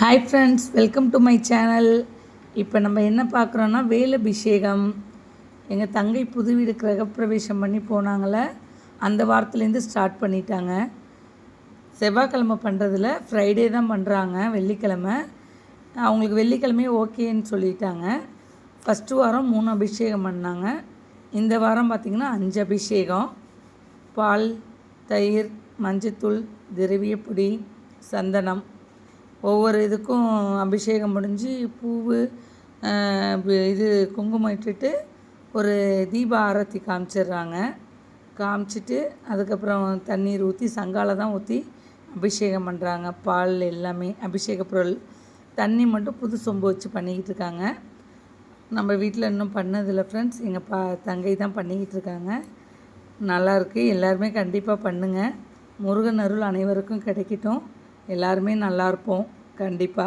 Hi friends welcome to my channel இப்போ நம்ம என்ன பார்க்குறோன்னா வேலபிஷேகம். எங்கள் தங்கை புது வீடு கிரகப்பிரவேசம் பண்ணி போனாங்களே அந்த வாரத்துலேருந்து ஸ்டார்ட் பண்ணிட்டாங்க. செவ்வாய்க்கிழமை பண்ணுறதில் ஃப்ரைடே தான் பண்ணுறாங்க வெள்ளிக்கிழமை. அவங்களுக்கு வெள்ளிக்கிழமையே ஓகேன்னு சொல்லிட்டாங்க. ஃபஸ்ட்டு வாரம் மூணு அபிஷேகம் பண்ணாங்க. இந்த வாரம் பார்த்திங்கன்னா அஞ்சு அபிஷேகம். பால் தயிர் மஞ்சத்தூள் திரவியப்பொடி சந்தனம். ஒவ்வொரு இதுக்கும் அபிஷேகம் முடிஞ்சு பூவு இது குங்குமம் இட்டுட்டு ஒரு தீப ஆரத்தி காமிச்சிடுறாங்க காமிச்சிட்டு அதுக்கப்புறம் தண்ணீர் ஊற்றி சங்கால தான் ஊற்றி அபிஷேகம் பண்ணுறாங்க பால் எல்லாமே அபிஷேக பொருள். தண்ணி மட்டும் புது சொம்பு வச்சு பண்ணிக்கிட்டு இருக்காங்க. நம்ம வீட்டில் இன்னும் பண்ணதில்லை ஃப்ரெண்ட்ஸ் எங்கள் பா தங்கை தான் பண்ணிக்கிட்டு இருக்காங்க. நல்லாயிருக்கு எல்லாருமே கண்டிப்பாக பண்ணுங்கள் முருகன் அருள் அனைவருக்கும் கிடைக்கட்டும். எல்லாருமே நல்லா இருப்போம். கண்டிப்பாக